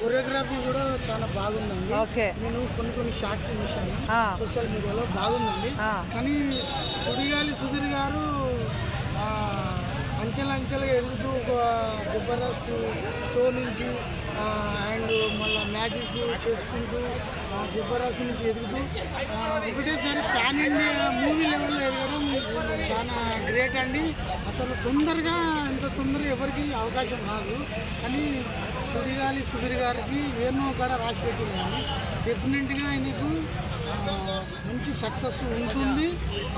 Choreography కూడా చాలా బాగుందండి. ఓకే. నేను కొన్ని కొన్ని షార్ట్స్ చూశాను. సోషల్ మీడియాలో బాగుందండి. కానీ సుడిగాలి సుధీర్ గారు అంచెలంచెలుగా ఎదుగుతూ ఒక జబర్దస్త్ స్టోర్ నుంచి అండ్ మళ్ళీ మ్యాజిక్ చేసుకుంటూ జబర్దస్త్ నుంచి ఎదుగుతూ ఒకటేసారి పాన్ ఇండియా మూవీ లెవెల్లో ఎదగడం చాలా గ్రేట్ అండి. అసలు తొందరగా ఇంత తొందరగా ఎవరికి అవకాశం రాదు. కానీ సుడిగాలి సుధీర్ గారికి ఏమో కాడ రాసి పెట్టిందండి. డెఫినెట్గా ఆయనకు మంచి సక్సెస్ ఉంటుంది.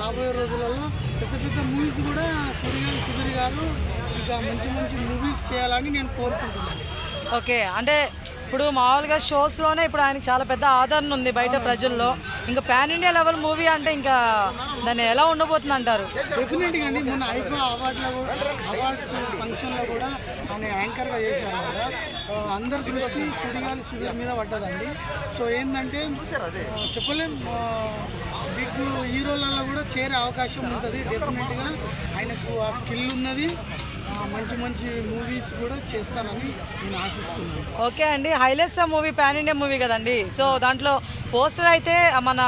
రాబోయే రోజులలో పెద్ద పెద్ద మూవీస్ కూడా సుడిగాలి సుధీర్ గారు ఇంకా మంచి మంచి మూవీస్ చేయాలని నేను కోరుకుంటున్నాను. ఓకే అంటే ఇప్పుడు మామూలుగా షోస్లోనే ఇప్పుడు ఆయనకి చాలా పెద్ద ఆదరణ ఉంది బయట ప్రజల్లో. ఇంకా పాన్ ఇండియా లెవెల్ మూవీ అంటే ఇంకా దాన్ని ఎలా ఉండబోతుంది అంటారు డెఫినెట్గా అండి మొన్న ఐఫా అవార్డులో కూడా అవార్డ్స్ ఫంక్షన్లో కూడా ఆయన యాంకర్గా చేశారు కదా అందరి దృష్టి సుడిగాలి సుధీర్ మీద పడ్డదండి. సో ఏంటంటే చెప్పలేం బిగ్ హీరోలలో కూడా చేరే అవకాశం ఉంటుంది డెఫినెట్గా ఆయనకు ఆ స్కిల్ ఉన్నది మంచి మంచి మూవీస్ కూడా చేస్తానని నేను ఆశిస్తున్నాను. ఓకే అండి highlights movie pan India movie కదండి. సో దాంట్లో పోస్టర్ అయితే మన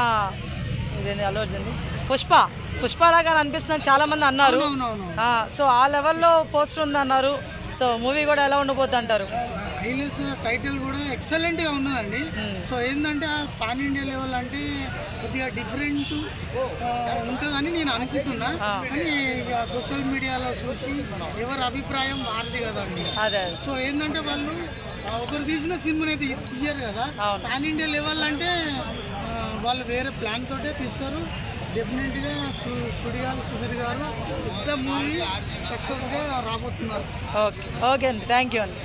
ఇదేంది అల్లు అర్జున్ పుష్ప పుష్ప లాగా అనిపిస్తుందని చాలా మంది అన్నారు సో ఆ లెవెల్లో పోస్టర్ ఉంది అన్నారు సో మూవీ కూడా ఎలా ఉండబోద్ది అంటారు? హైలెస్ టైటిల్ కూడా ఎక్సలెంట్గా ఉన్నదండి. సో ఏంటంటే ఆ పాన్ ఇండియా లెవెల్ అంటే కొద్దిగా డిఫరెంట్ ఉంటుందని నేను అనుకుంటున్నా. కానీ ఇక సోషల్ మీడియాలో చూసి ఎవరి అభిప్రాయం వారిది కదండి. అదే. సో ఏంటంటే వాళ్ళు ఒకరు తీసిన సినిమాని అయితే తీయరు కదా. పాన్ ఇండియా లెవెల్ అంటే వాళ్ళు వేరే ప్లాన్ తోటే తీస్తారు. డెఫినెట్గా సుడిగాలి సుధీర్ గారు పెద్ద మూవీ సక్సెస్గా రాబోతున్నారు. ఓకే. ఓకే అండి. థ్యాంక్ యూ అండి.